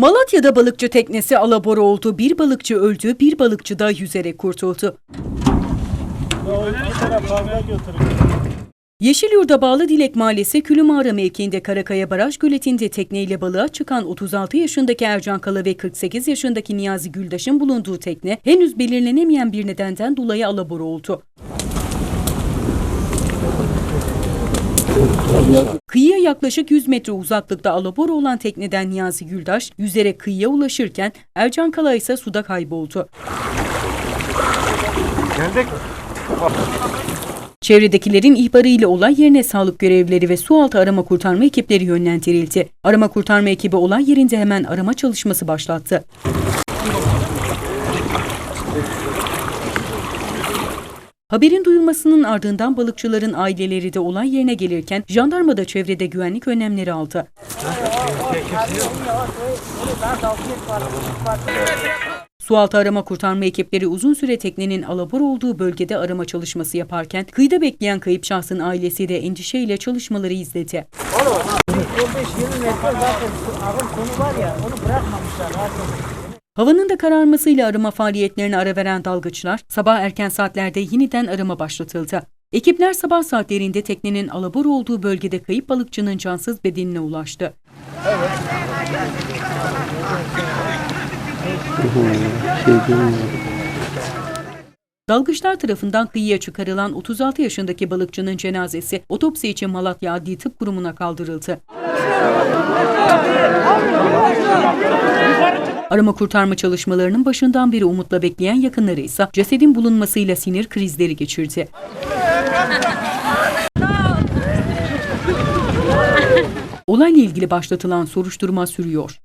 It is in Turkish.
Malatya'da balıkçı teknesi alabora oldu. Bir balıkçı öldü, bir balıkçı da yüzerek kurtuldu. Yeşilyurt'a bağlı Dilek Mahallesi Külümağra mevkiinde Karakaya Baraj Göleti'nde tekneyle balığa çıkan 36 yaşındaki Ercan Kala ve 48 yaşındaki Niyazi Güldaş'ın bulunduğu tekne henüz belirlenemeyen bir nedenden dolayı alabora oldu. Kıyıya yaklaşık 100 metre uzaklıkta alabora olan tekneden Niyazi Güldaş yüzerek kıyıya ulaşırken Ercan Kala ise suda kayboldu. Geldik. Çevredekilerin ihbarıyla olay yerine sağlık görevlileri ve sualtı arama kurtarma ekipleri yönlendirildi. Arama kurtarma ekibi olay yerinde hemen arama çalışması başlattı. Haberin duyulmasının ardından balıkçıların aileleri de olay yerine gelirken jandarma da çevrede güvenlik önlemleri aldı. Sualtı arama kurtarma ekipleri uzun süre teknenin alabor olduğu bölgede arama çalışması yaparken kıyıda bekleyen kayıp şahsın ailesi de endişeyle çalışmaları izledi. 15-20 metre zaten var ya onu bırakmamışlar. Olun. Havanın da kararmasıyla arama faaliyetlerine ara veren dalgıçlar sabah erken saatlerde yeniden arama başlatıldı. Ekipler sabah saatlerinde teknenin alabor olduğu bölgede kayıp balıkçının cansız bedenine ulaştı. Dalgıçlar tarafından kıyıya çıkarılan 36 yaşındaki balıkçının cenazesi otopsi için Malatya Adli Tıp Kurumu'na kaldırıldı. Arama kurtarma çalışmalarının başından beri umutla bekleyen yakınları ise cesedin bulunmasıyla sinir krizleri geçirdi. Olayla ilgili başlatılan soruşturma sürüyor.